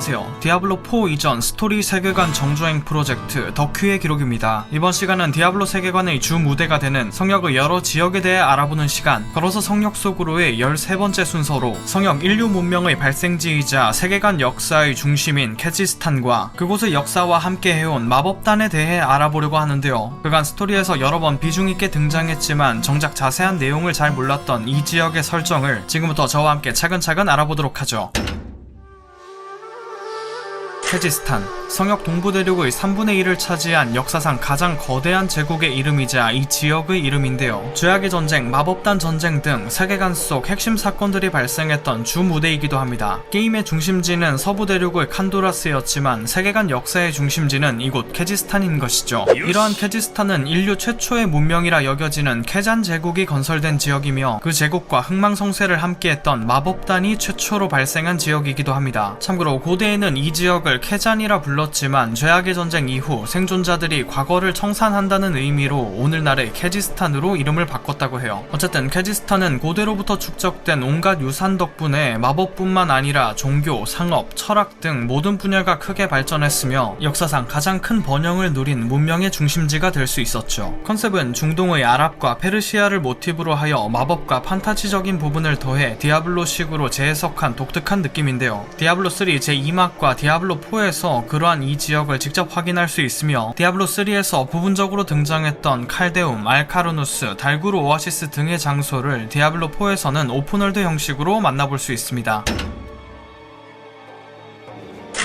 안녕하세요. 디아블로4 이전 스토리 세계관 정주행 프로젝트 덕큐의 기록입니다. 이번 시간은 디아블로 세계관의 주 무대가 되는 성역의 여러 지역에 대해 알아보는 시간, 걸어서 성역 속으로의 13번째 순서로 성역 인류 문명의 발생지이자 세계관 역사의 중심인 캐지스탄과 그곳의 역사와 함께 해온 마법단에 대해 알아보려고 하는데요. 그간 스토리에서 여러 번 비중 있게 등장했지만 정작 자세한 내용을 잘 몰랐던 이 지역의 설정을 지금부터 저와 함께 차근차근 알아보도록 하죠. 캐지스탄, 성역 동부 대륙의 3분의 1을 차지한 역사상 가장 거대한 제국의 이름이자 이 지역의 이름인데요. 죄악의 전쟁, 마법단 전쟁 등 세계관 속 핵심 사건들이 발생했던 주 무대이기도 합니다. 게임의 중심지는 서부 대륙의 칸도라스였지만 세계관 역사의 중심지는 이곳 캐지스탄인 것이죠. 이러한 캐지스탄은 인류 최초의 문명이라 여겨지는 캐잔 제국이 건설된 지역이며 그 제국과 흥망성쇠를 함께했던 마법단이 최초로 발생한 지역이기도 합니다. 참고로 고대에는 이 지역을 캐잔이라 불렀 지만 죄악의 전쟁 이후 생존자들이 과거를 청산한다는 의미로 오늘날의 캐지스탄으로 이름을 바꿨다고 해요. 어쨌든 캐지스탄은 고대로부터 축적된 온갖 유산 덕분에 마법뿐만 아니라 종교, 상업, 철학 등 모든 분야가 크게 발전했으며 역사상 가장 큰 번영을 누린 문명의 중심지가 될 수 있었죠. 컨셉은 중동의 아랍과 페르시아를 모티브로 하여 마법과 판타지적인 부분을 더해 디아블로식으로 재해석한 독특한 느낌인데요. 디아블로 3 제2막과 디아블로 4에서 그러한 이 지역을 직접 확인할 수 있으며 디아블로 3에서 부분적으로 등장했던 칼데움, 알카르누스, 달구르 오아시스 등의 장소를 디아블로 4에서는 오픈월드 형식으로 만나볼 수 있습니다.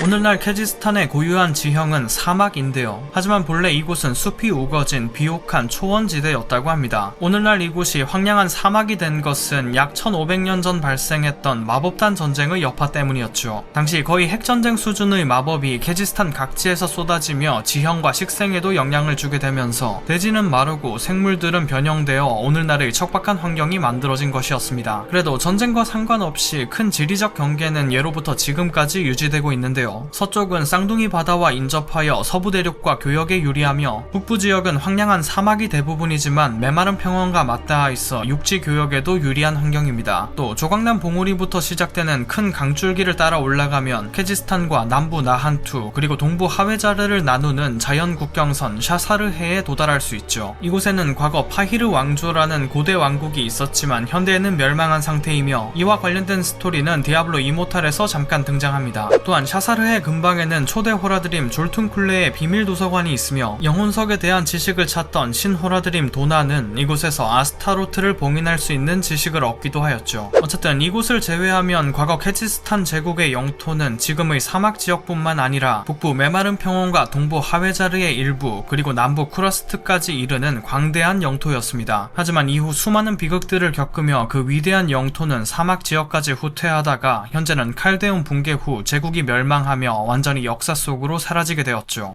오늘날 캐지스탄의 고유한 지형은 사막인데요. 하지만 본래 이곳은 숲이 우거진 비옥한 초원지대였다고 합니다. 오늘날 이곳이 황량한 사막이 된 것은 약 1500년 전 발생했던 마법단 전쟁의 여파 때문이었죠. 당시 거의 핵전쟁 수준의 마법이 캐지스탄 각지에서 쏟아지며 지형과 식생에도 영향을 주게 되면서 대지는 마르고 생물들은 변형되어 오늘날의 척박한 환경이 만들어진 것이었습니다. 그래도 전쟁과 상관없이 큰 지리적 경계는 예로부터 지금까지 유지되고 있는데요. 서쪽은 쌍둥이 바다와 인접하여 서부 대륙과 교역에 유리하며 북부 지역은 황량한 사막이 대부분이지만 메마른 평원과 맞닿아 있어 육지 교역에도 유리한 환경입니다. 또 조각난 봉우리부터 시작되는 큰 강줄기를 따라 올라가면 캐지스탄과 남부 나한투 그리고 동부 하웨자르를 나누는 자연 국경선 샤사르해에 도달할 수 있죠. 이곳에는 과거 파히르 왕조라는 고대 왕국이 있었지만 현대에는 멸망한 상태이며 이와 관련된 스토리는 디아블로 이모탈에서 잠깐 등장합니다. 또한 샤사르 사르해 근방에는 초대 호라드림 졸퉁쿨레의 비밀 도서관이 있으며 영혼석에 대한 지식을 찾던 신호라드림 도나는 이곳에서 아스타로트를 봉인할 수 있는 지식을 얻기도 하였죠. 어쨌든 이곳을 제외하면 과거 캐치스탄 제국의 영토는 지금의 사막 지역뿐만 아니라 북부 메마른 평원과 동부 하웨자르의 일부 그리고 남부 쿠라스트까지 이르는 광대한 영토였습니다. 하지만 이후 수많은 비극들을 겪으며 그 위대한 영토는 사막 지역까지 후퇴하다가 현재는 칼데온 붕괴 후 제국이 멸망 하며 완전히 역사 속으로 사라지게 되었죠.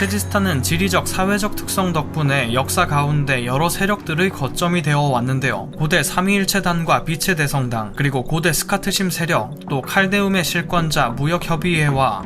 키르기스탄은 지리적 사회적 특성 덕분에 역사 가운데 여러 세력들의 거점이 되어 왔는데요. 고대 삼위일체단과 빛의 대성당, 그리고 고대 스카트심 세력, 또 칼데움의 실권자 무역협의회와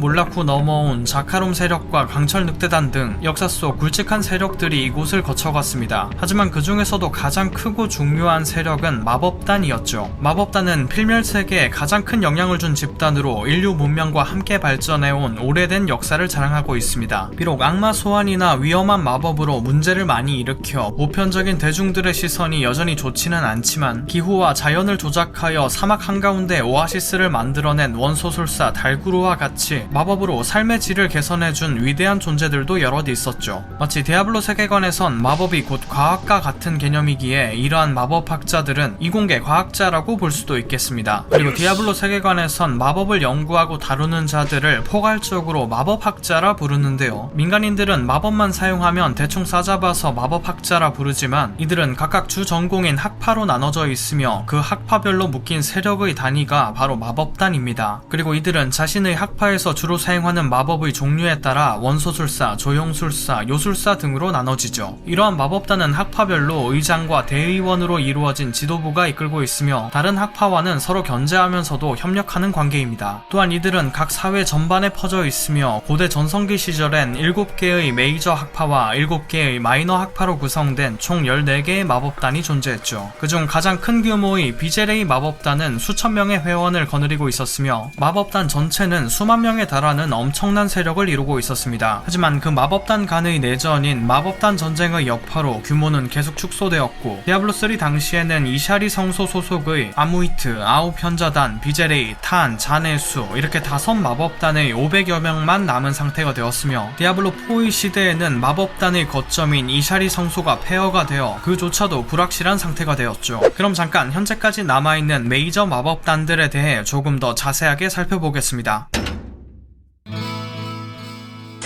몰락 후 넘어온 자카롬 세력과 강철 늑대단 등 역사 속 굵직한 세력들이 이곳을 거쳐갔습니다. 하지만 그 중에서도 가장 크고 중요한 세력은 마법단이었죠. 마법단은 필멸 세계에 가장 큰 영향을 준 집단으로 인류 문명과 함께 발전해온 오래된 역사를 자랑하고 있습니다. 비록 악마 소환이나 위험한 마법으로 문제를 많이 일으켜 보편적인 대중들의 시선이 여전히 좋지는 않지만 기후와 자연을 조작하여 사막 한가운데 오아시스를 만들어낸 원소술사 달구루와 같이 마법으로 삶의 질을 개선해준 위대한 존재들도 여럿 있었죠. 마치 디아블로 세계관에선 마법이 곧 과학과 같은 개념이기에 이러한 마법학자들은 이공계 과학자라고 볼 수도 있겠습니다. 그리고 디아블로 세계관에선 마법을 연구하고 다루는 자들을 포괄적으로 마법학자라 부르는 있는데요. 민간인들은 마법만 사용하면 대충 싸잡아서 마법학자라 부르지만 이들은 각각 주 전공인 학파로 나눠져 있으며 그 학파별로 묶인 세력의 단위가 바로 마법단입니다. 그리고 이들은 자신의 학파에서 주로 사용하는 마법의 종류에 따라 원소술사, 조용술사, 요술사 등으로 나눠지죠. 이러한 마법단은 학파별로 의장과 대의원으로 이루어진 지도부가 이끌고 있으며 다른 학파와는 서로 견제하면서도 협력하는 관계입니다. 또한 이들은 각 사회 전반에 퍼져 있으며 고대 전성기 시절 시절엔 7개의 메이저 학파와 7개의 마이너 학파로 구성된 총 14개의 마법단이 존재했죠. 그중 가장 큰 규모의 비제레이 마법단은 수천 명의 회원을 거느리고 있었으며 마법단 전체는 수만 명에 달하는 엄청난 세력을 이루고 있었습니다. 하지만 그 마법단 간의 내전인 마법단 전쟁의 여파로 규모는 계속 축소되었고 디아블로3 당시에는 이샤리 성소 소속의 아무이트, 아홉 현자단, 비제레이, 탄, 자네수 이렇게 다섯 마법단의 500여 명만 남은 상태가 되었으며 디아블로4의 시대에는 마법단의 거점인 이샤리 성소가 폐허가 되어 그조차도 불확실한 상태가 되었죠. 그럼 잠깐 현재까지 남아있는 메이저 마법단들에 대해 조금 더 자세하게 살펴보겠습니다.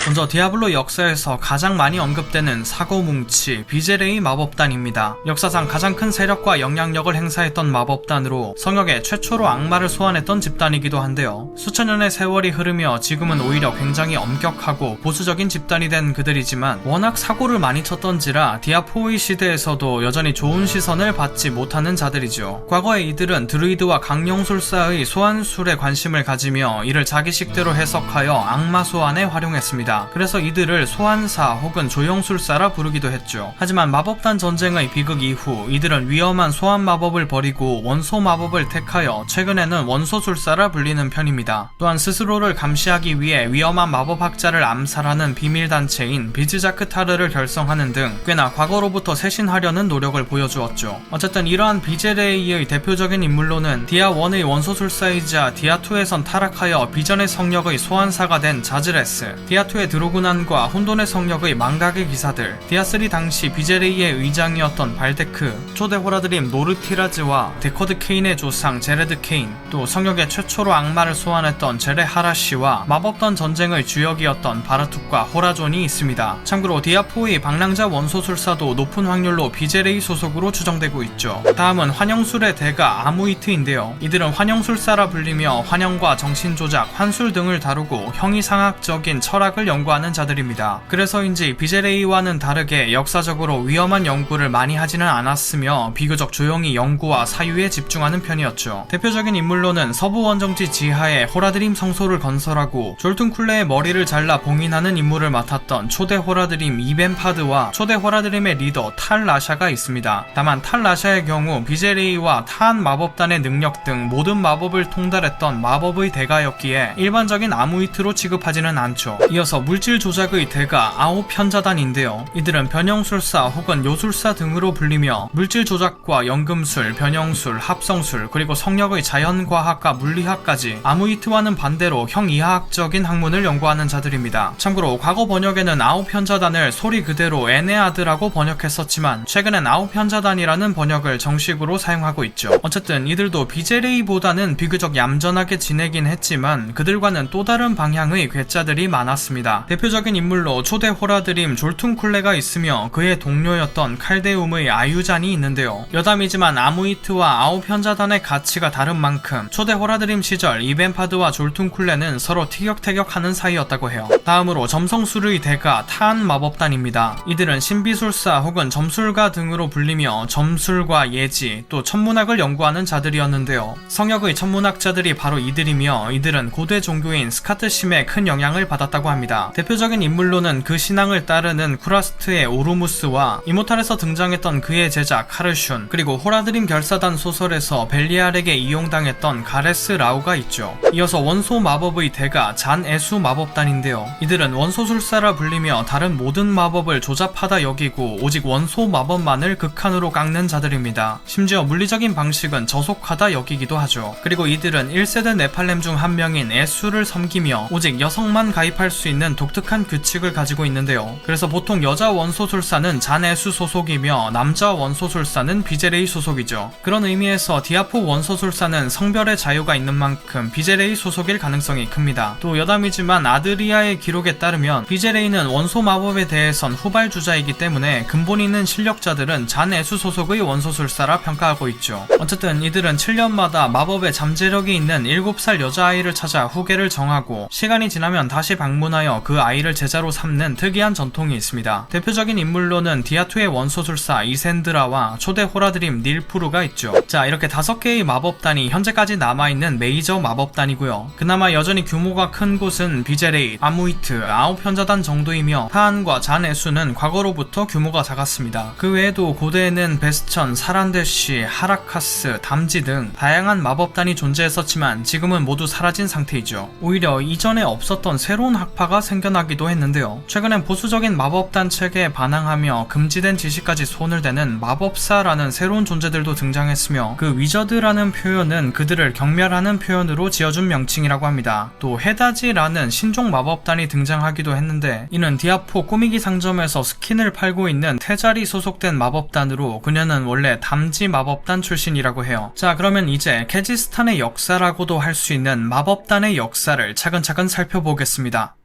먼저 디아블로 역사에서 가장 많이 언급되는 사고뭉치 비제레이 마법단입니다. 역사상 가장 큰 세력과 영향력을 행사했던 마법단으로 성역에 최초로 악마를 소환했던 집단이기도 한데요. 수천 년의 세월이 흐르며 지금은 오히려 굉장히 엄격하고 보수적인 집단이 된 그들이지만 워낙 사고를 많이 쳤던지라 디아포의 시대에서도 여전히 좋은 시선을 받지 못하는 자들이죠. 과거에 이들은 드루이드와 강령술사의 소환술에 관심을 가지며 이를 자기식대로 해석하여 악마 소환에 활용했습니다. 그래서 이들을 소환사 혹은 조영술사라 부르기도 했죠. 하지만 마법단 전쟁의 비극 이후 이들은 위험한 소환 마법을 버리고 원소 마법을 택하여 최근에는 원소술사라 불리는 편입니다. 또한 스스로를 감시하기 위해 위험한 마법학자를 암살하는 비밀단체인 비즈자크타르를 결성하는 등 꽤나 과거로부터 쇄신하려는 노력을 보여주었죠. 어쨌든 이러한 비제레이의 대표적인 인물로는 디아1의 원소술사이자 디아2에선 타락하여 비전의 성력의 소환사가 된 자즈레스, 디아2의 드로그난과 혼돈의 성력의 망각의 기사들, 디아3 당시 비제레이의 의장이었던 발데크, 초대 호라드림 노르티라즈와 데커드 케인의 조상 제레드 케인, 또 성역의 최초로 악마를 소환했던 제레 하라시와 마법단 전쟁의 주역이었던 바라툭과 호라존이 있습니다. 참고로 디아4의 방랑자 원소술사도 높은 확률로 비제레이 소속으로 추정되고 있죠. 다음은 환영술의 대가 아무이트인데요. 이들은 환영술사라 불리며 환영과 정신조작, 환술 등을 다루고 형이상학적인 철학을 연구 하는 자들입니다. 그래서인지 비제레이와는 다르게 역사적으로 위험한 연구를 많이 하지는 않았으며 비교적 조용히 연구와 사유에 집중하는 편이었죠. 대표적인 인물로는 서부 원정지 지하에 호라드림 성소를 건설하고 졸퉁쿨레의 머리를 잘라 봉인하는 임무를 맡았던 초대 호라드림 이벤파드와 초대 호라드림의 리더 탈 라샤가 있습니다. 다만 탈 라샤의 경우 비제레이와 타한 마법단의 능력 등 모든 마법을 통달했던 마법의 대가였기에 일반적인 아무이트로 취급하지는 않죠. 이어서 물질 조작의 대가 아홉 편자단인데요. 이들은 변형술사 혹은 요술사 등으로 불리며 물질 조작과 연금술, 변형술, 합성술 그리고 성력의 자연과학과 물리학까지 아무이트와는 반대로 형이하학적인 학문을 연구하는 자들입니다. 참고로 과거 번역에는 아홉 편자단을 소리 그대로 에네아드라고 번역했었지만 최근엔 아홉 편자단이라는 번역을 정식으로 사용하고 있죠. 어쨌든 이들도 비제레이보다는 비교적 얌전하게 지내긴 했지만 그들과는 또 다른 방향의 괴짜들이 많았습니다. 대표적인 인물로 초대 호라드림 졸퉁쿨레가 있으며 그의 동료였던 칼데움의 아유잔이 있는데요. 여담이지만 아무이트와 아홉 현자단의 가치가 다른 만큼 초대 호라드림 시절 이벤파드와 졸퉁쿨레는 서로 티격태격하는 사이였다고 해요. 다음으로 점성술의 대가 타한 마법단입니다. 이들은 신비술사 혹은 점술가 등으로 불리며 점술과 예지 또 천문학을 연구하는 자들이었는데요. 성역의 천문학자들이 바로 이들이며 이들은 고대 종교인 스카트심에 큰 영향을 받았다고 합니다. 대표적인 인물로는 그 신앙을 따르는 쿠라스트의 오루무스와 이모탈에서 등장했던 그의 제자 카르슌 그리고 호라드림 결사단 소설에서 벨리알에게 이용당했던 가레스 라우가 있죠. 이어서 원소 마법의 대가 잔 에수 마법단인데요. 이들은 원소술사라 불리며 다른 모든 마법을 조잡하다 여기고 오직 원소 마법만을 극한으로 깎는 자들입니다. 심지어 물리적인 방식은 저속하다 여기기도 하죠. 그리고 이들은 1세대 네팔렘 중 한 명인 에수를 섬기며 오직 여성만 가입할 수 있는 독특한 규칙을 가지고 있는데요. 그래서 보통 여자 원소술사는 잔에수 소속이며 남자 원소술사는 비제레이 소속이죠. 그런 의미에서 디아포 원소술사는 성별의 자유가 있는 만큼 비제레이 소속일 가능성이 큽니다. 또 여담이지만 아드리아의 기록에 따르면 비제레이는 원소 마법에 대해선 후발주자이기 때문에 근본 있는 실력자들은 잔에수 소속의 원소술사라 평가하고 있죠. 어쨌든 이들은 7년마다 마법의 잠재력이 있는 7살 여자아이를 찾아 후계를 정하고 시간이 지나면 다시 방문하여 그 아이를 제자로 삼는 특이한 전통이 있습니다. 대표적인 인물로는 디아2의 원소술사 이센드라와 초대 호라드림 닐푸르가 있죠. 자, 이렇게 다섯 개의 마법단이 현재까지 남아있는 메이저 마법단이고요. 그나마 여전히 규모가 큰 곳은 비제레이, 아무이트, 아홉 현자단 정도이며 하안과 잔에수는 과거로부터 규모가 작았습니다. 그 외에도 고대에는 베스천, 사란데시, 하라카스, 담지 등 다양한 마법단이 존재했었지만 지금은 모두 사라진 상태이죠. 오히려 이전에 없었던 새로운 학파가 생겨나기도 했는데요. 최근엔 보수적인 마법단 체계에 반항하며 금지된 지식까지 손을 대는 마법사라는 새로운 존재들도 등장했으며 그 위저드라는 표현은 그들을 경멸하는 표현으로 지어준 명칭이라고 합니다. 또 헤다지라는 신종 마법단이 등장하기도 했는데 이는 디아포 꾸미기 상점에서 스킨을 팔고 있는 테자리 소속된 마법단으로 그녀는 원래 담지 마법단 출신이라고 해요. 자 그러면 이제 케지스탄의 역사라고도 할 수 있는 마법단의 역사를 차근차근 살펴보겠습니다.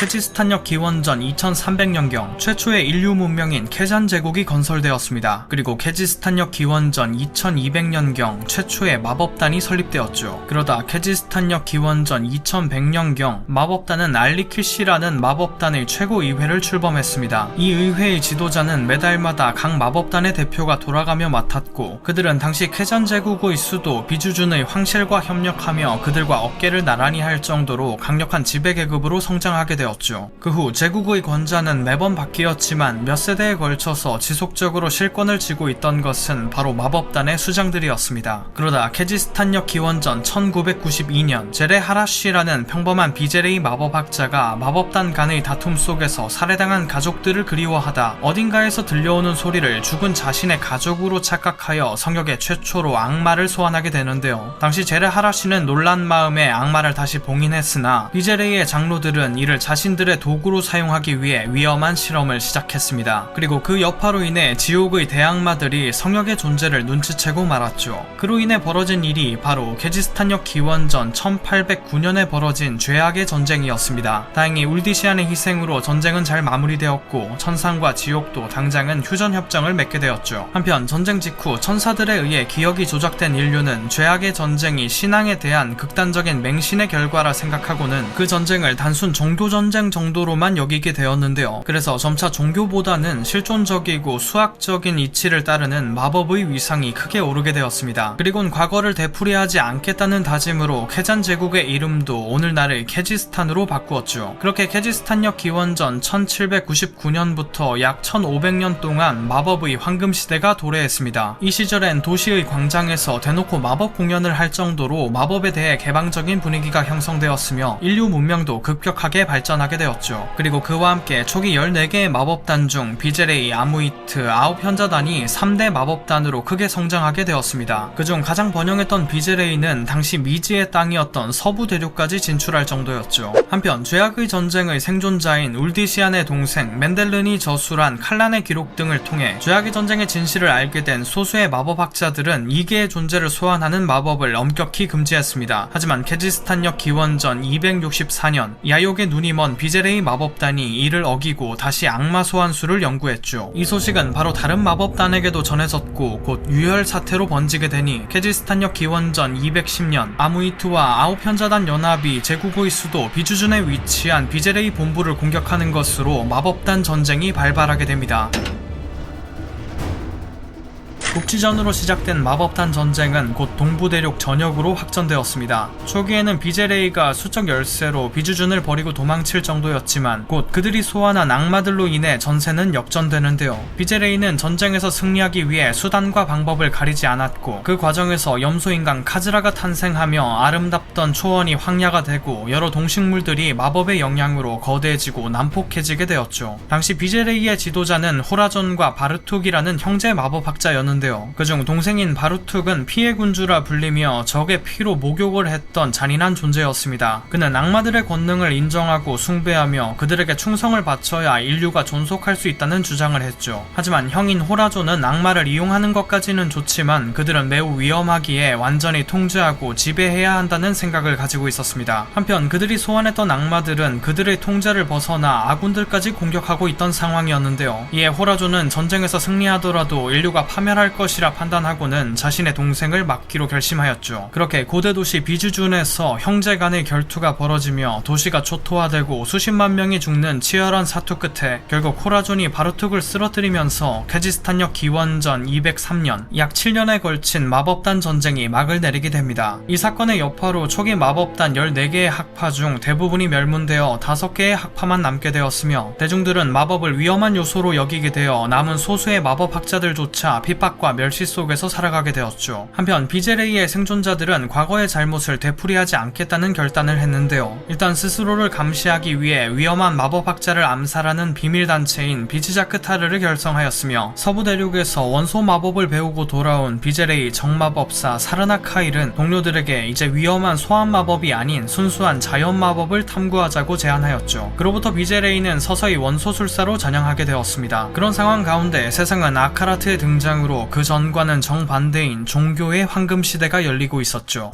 크지스탄역 기원전 2300년경 최초의 인류 문명인 케잔 제국이 건설되었습니다. 그리고 케지스탄역 기원전 2200년경 최초의 마법단이 설립되었죠. 그러다 케지스탄역 기원전 2100년경 마법단은 알리키시라는 마법단의 최고 의회를 출범했습니다. 이 의회의 지도자는 매달마다 각 마법단의 대표가 돌아가며 맡았고 그들은 당시 케잔 제국의 수도 비주준의 황실과 협력하며 그들과 어깨를 나란히 할 정도로 강력한 지배 계급으로 성장하게 되었습니다. 되었죠. 그 후 제국의 권자는 매번 바뀌었지만 몇 세대에 걸쳐서 지속적으로 실권을 쥐고 있던 것은 바로 마법단의 수장들이었습니다. 그러다 케지스탄역 기원전 1992년 제레 하라쉬라는 평범한 비제레이 마법학자가 마법단 간의 다툼 속에서 살해당한 가족들을 그리워하다 어딘가에서 들려오는 소리를 죽은 자신의 가족으로 착각하여 성역에 최초로 악마를 소환하게 되는데요. 당시 제레 하라쉬는 놀란 마음에 악마를 다시 봉인했으나 비제레이의 장로들은 이를 자신 자신들의 도구로 사용하기 위해 위험한 실험을 시작했습니다. 그리고 그 여파로 인해 지옥의 대악마들이 성역의 존재를 눈치채고 말았죠. 그로 인해 벌어진 일이 바로 게지스탄역 기원전 1809년에 벌어진 죄악의 전쟁이었습니다. 다행히 울디시안의 희생으로 전쟁은 잘 마무리되었고 천상과 지옥도 당장은 휴전 협정을 맺게 되었죠. 한편 전쟁 직후 천사들에 의해 기억이 조작된 인류는 죄악의 전쟁이 신앙에 대한 극단적인 맹신의 결과라 생각하고는 그 전쟁을 단순 종교 전쟁 전쟁 정도로만 여기게 되었는데요. 그래서 점차 종교보다는 실존적이고 수학적인 이치를 따르는 마법의 위상이 크게 오르게 되었습니다. 그리곤 과거를 되풀이하지 않겠다는 다짐으로 케잔 제국의 이름도 오늘날의 케지스탄으로 바꾸었죠. 그렇게 케지스탄역 기원전 1799년부터 약 1500년 동안 마법의 황금시대가 도래했습니다. 이 시절엔 도시의 광장에서 대놓고 마법 공연을 할 정도로 마법에 대해 개방적인 분위기가 형성되었으며 인류 문명도 급격하게 발전 발전하게 되었죠. 그리고 그와 함께 초기 14개의 마법단 중 비제레이, 아무이트, 아홉 현자단이 3대 마법단으로 크게 성장하게 되었습니다. 그중 가장 번영했던 비제레이는 당시 미지의 땅이었던 서부 대륙까지 진출할 정도였죠. 한편 죄악의 전쟁의 생존자인 울디시안의 동생 맨델른이 저술한 칼란의 기록 등을 통해 죄악의 전쟁의 진실을 알게 된 소수의 마법학자들은 이계의 존재를 소환하는 마법을 엄격히 금지했습니다. 하지만 케지스탄역 기원전 264년 야욕의 눈이 먼 비제레이 마법단이 이를 어기고 다시 악마 소환수를 연구했죠. 이 소식은 바로 다른 마법단에게도 전해졌고 곧 유혈 사태로 번지게 되니 케지스탄역 기원전 210년 아무이트와 아홉 현자단 연합이 제국의 수도 비주준에 위치한 비제레이 본부를 공격하는 것으로 마법단 전쟁이 발발하게 됩니다. 국지전으로 시작된 마법단 전쟁은 곧 동부대륙 전역으로 확전되었습니다. 초기에는 비제레이가 수적 열세로 비주준을 버리고 도망칠 정도였지만 곧 그들이 소환한 악마들로 인해 전세는 역전되는데요. 비제레이는 전쟁에서 승리하기 위해 수단과 방법을 가리지 않았고 그 과정에서 염소인간 카즈라가 탄생하며 아름답던 초원이 황야가 되고 여러 동식물들이 마법의 영향으로 거대해지고 난폭해지게 되었죠. 당시 비제레이의 지도자는 호라존과 바르툭이라는 형제 마법학자였는데 있는데요. 그중 동생인 바루툭은 피해 군주라 불리며 적의 피로 목욕을 했던 잔인한 존재였습니다. 그는 악마들의 권능을 인정하고 숭배하며 그들에게 충성을 바쳐야 인류가 존속할 수 있다는 주장을 했죠. 하지만 형인 호라조는 악마를 이용하는 것까지는 좋지만 그들은 매우 위험하기에 완전히 통제하고 지배해야 한다는 생각을 가지고 있었습니다. 한편 그들이 소환했던 악마들은 그들의 통제를 벗어나 아군들까지 공격하고 있던 상황이었는데요. 이에 호라조는 전쟁에서 승리하더라도 인류가 파멸할 할 것이라 판단하고는 자신의 동생을 막기로 결심하였죠. 그렇게 고대 도시 비주준에서 형제 간의 결투가 벌어지며 도시가 초토화되고 수십만 명이 죽는 치열한 사투 끝에 결국 호라존이 바루툭을 쓰러뜨리면서 케지스탄역 기원전 203년 약 7년에 걸친 마법단 전쟁이 막을 내리게 됩니다. 이 사건의 여파로 초기 마법단 14개의 학파 중 대부분이 멸문되어 5개의 학파만 남게 되었으며 대중들은 마법을 위험한 요소로 여기게 되어 남은 소수의 마법학자들조차 핍박 과 멸시 속에서 살아가게 되었죠. 한편 비제레이의 생존자들은 과거의 잘못을 되풀이하지 않겠다는 결단을 했는데요. 일단 스스로를 감시하기 위해 위험한 마법학자를 암살하는 비밀단체인 비치자크타르를 결성하였으며 서부 대륙에서 원소 마법을 배우고 돌아온 비제레이 정마법사 사르나 카일은 동료들에게 이제 위험한 소환 마법이 아닌 순수한 자연 마법을 탐구하자고 제안하였죠. 그로부터 비제레이는 서서히 원소술사로 전향하게 되었습니다. 그런 상황 가운데 세상은 아카라트의 등장으로 그 전과는 정반대인 종교의 황금 시대가 열리고 있었죠.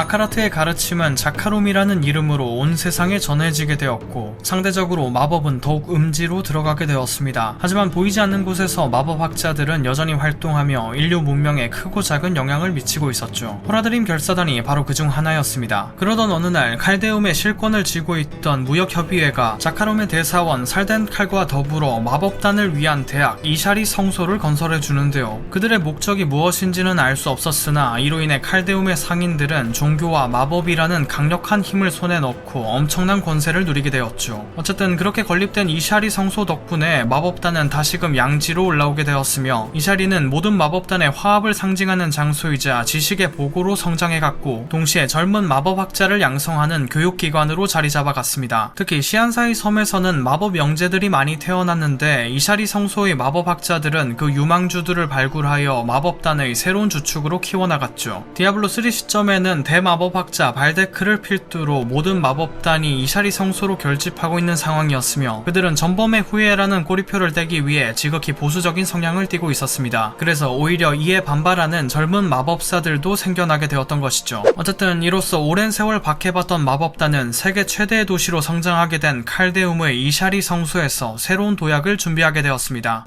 아카라트의 가르침은 자카롬이라는 이름으로 온 세상에 전해지게 되었고 상대적으로 마법은 더욱 음지로 들어가게 되었습니다. 하지만 보이지 않는 곳에서 마법학자들은 여전히 활동하며 인류 문명에 크고 작은 영향을 미치고 있었죠. 호라드림 결사단이 바로 그중 하나였습니다. 그러던 어느 날 칼데움의 실권을 쥐고 있던 무역협의회가 자카롬의 대사원 살덴 칼과 더불어 마법단을 위한 대학 이샤리 성소를 건설해 주는데요. 그들의 목적이 무엇인지는 알 수 없었으나 이로 인해 칼데움의 상인들은 종 교와 마법이라는 강력한 힘을 손에 넣고 엄청난 권세를 누리게 되었죠. 어쨌든 그렇게 건립된 이샤리 성소 덕분에 마법단은 다시금 양지로 올라오게 되었으며 이샤리는 모든 마법단의 화합을 상징하는 장소이자 지식의 보고로 성장해갔고 동시에 젊은 마법학자를 양성하는 교육기관으로 자리 잡아갔습니다. 특히 시안사이 섬에서는 마법 영재들이 많이 태어났는데 이샤리 성소의 마법학자들은 그 유망주들을 발굴하여 마법단의 새로운 주축으로 키워나갔죠. 디아블로 3 시점에는 대 마법학자 발데크를 필두로 모든 마법단이 이샤리 성소로 결집하고 있는 상황이었으며 그들은 전범의 후예라는 꼬리표를 떼기 위해 지극히 보수적인 성향을 띠고 있었습니다. 그래서 오히려 이에 반발하는 젊은 마법사들도 생겨나게 되었던 것이죠. 어쨌든 이로써 오랜 세월 박해받던 마법단은 세계 최대의 도시로 성장하게 된 칼데움의 이샤리 성소에서 새로운 도약을 준비하게 되었습니다.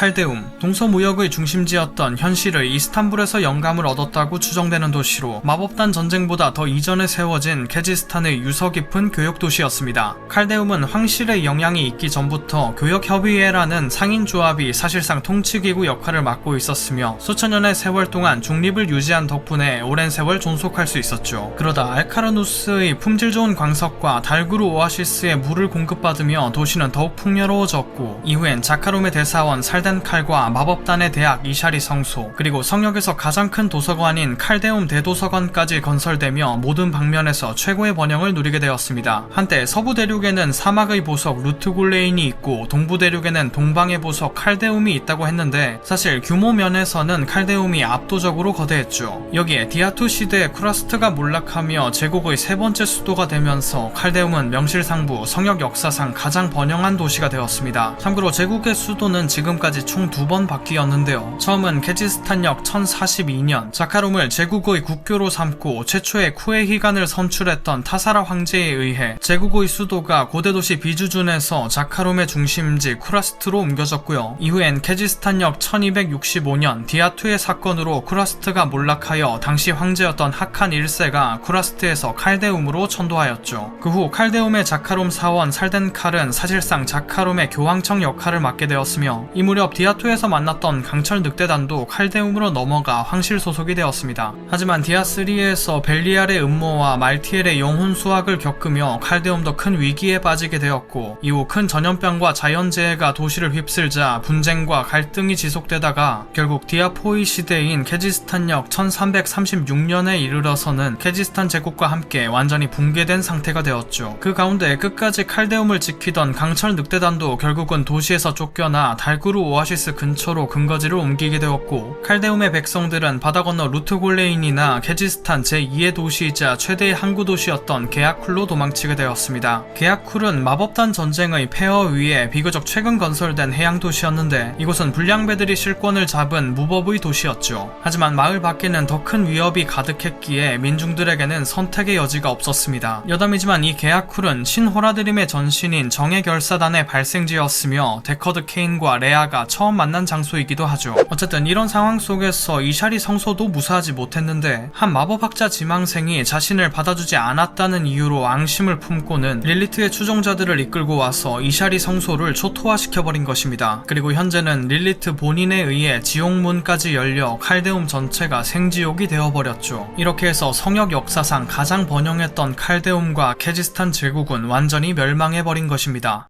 칼데움, 동서무역의 중심지였던 현실의 이스탄불에서 영감을 얻었다고 추정되는 도시로 마법단 전쟁보다 더 이전에 세워진 케지스탄의 유서 깊은 교역 도시였습니다. 칼데움은 황실의 영향이 있기 전부터 교역협의회라는 상인조합이 사실상 통치기구 역할을 맡고 있었으며 수천 년의 세월 동안 중립을 유지한 덕분에 오랜 세월 존속할 수 있었죠. 그러다 알카라누스의 품질 좋은 광석과 달구르 오아시스의 물을 공급받으며 도시는 더욱 풍요로워졌고 이후엔 자카롬의 대사원 살덴 칼과 마법단의 대학 이샤리 성소 그리고 성역에서 가장 큰 도서관인 칼데움 대도서관까지 건설되며 모든 방면에서 최고의 번영을 누리게 되었습니다. 한때 서부 대륙에는 사막의 보석 루트골레인이 있고 동부 대륙에는 동방의 보석 칼데움이 있다고 했는데 사실 규모 면에서는 칼데움이 압도적으로 거대했죠. 여기에 디아투 시대에 쿠라스트가 몰락하며 제국의 세 번째 수도가 되면서 칼데움은 명실상부 성역 역사상 가장 번영한 도시가 되었습니다. 참고로 제국의 수도는 지금까지 총 두 번 바뀌었는데요. 처음은 케지스탄역 1042년 자카롬을 제국의 국교로 삼고 최초의 쿠에히간을 선출했던 타사라 황제에 의해 제국의 수도가 고대 도시 비주준에서 자카롬의 중심지 쿠라스트로 옮겨졌고요. 이후엔 케지스탄역 1265년 디아투의 사건으로 쿠라스트가 몰락하여 당시 황제였던 하칸 1세가 쿠라스트에서 칼데움으로 천도하였죠. 그 후 칼데움의 자카롬 사원 살덴칼은 사실상 자카롬의 교황청 역할을 맡게 되었으며 이 무렵 디아2에서 만났던 강철 늑대단도 칼데움으로 넘어가 황실 소속이 되었습니다. 하지만 디아3에서 벨리알의 음모와 말티엘의 영혼 수확을 겪으며 칼데움도 큰 위기에 빠지게 되었고 이후 큰 전염병과 자연재해가 도시를 휩쓸자 분쟁과 갈등이 지속되다가 결국 디아포이 시대인 케지스탄역 1336년에 이르러서는 케지스탄 제국과 함께 완전히 붕괴된 상태가 되었죠. 그 가운데 끝까지 칼데움을 지키던 강철 늑대단도 결국은 도시에서 쫓겨나 달구르 오아시스 근처로 근거지를 옮기게 되었고 칼데움의 백성들은 바다 건너 루트골레인이나 케지스탄 제2의 도시이자 최대의 항구 도시였던 게아쿨로 도망치게 되었습니다. 게아쿨은 마법단 전쟁의 폐허 위에 비교적 최근 건설된 해양 도시였는데 이곳은 불량배들이 실권을 잡은 무법의 도시였죠. 하지만 마을 밖에는 더 큰 위협이 가득했기에 민중들에게는 선택의 여지가 없었습니다. 여담이지만 이 게아쿨은 신호라드림의 전신인 정의 결사단의 발생지였으며 데커드 케인과 레아가 처음 만난 장소이기도 하죠. 어쨌든 이런 상황 속에서 이샤리 성소도 무사하지 못했는데 한 마법학자 지망생이 자신을 받아주지 않았다는 이유로 앙심을 품고는 릴리트의 추종자들을 이끌고 와서 이샤리 성소를 초토화시켜버린 것입니다. 그리고 현재는 릴리트 본인에 의해 지옥문까지 열려 칼데움 전체가 생지옥이 되어버렸죠. 이렇게 해서 성역 역사상 가장 번영했던 칼데움과 케지스탄 제국은 완전히 멸망해버린 것입니다.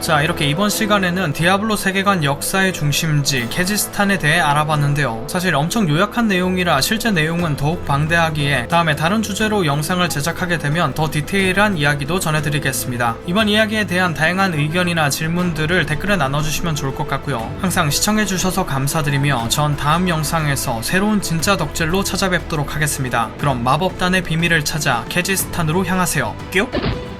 자, 이렇게 이번 시간에는 디아블로 세계관 역사의 중심지 케지스탄에 대해 알아봤는데요. 사실 엄청 요약한 내용이라 실제 내용은 더욱 방대하기에 다음에 다른 주제로 영상을 제작하게 되면 더 디테일한 이야기도 전해드리겠습니다. 이번 이야기에 대한 다양한 의견이나 질문들을 댓글에 나눠주시면 좋을 것 같고요. 항상 시청해주셔서 감사드리며 전 다음 영상에서 새로운 진짜 덕질로 찾아뵙도록 하겠습니다. 그럼 마법단의 비밀을 찾아 케지스탄으로 향하세요. 뿅!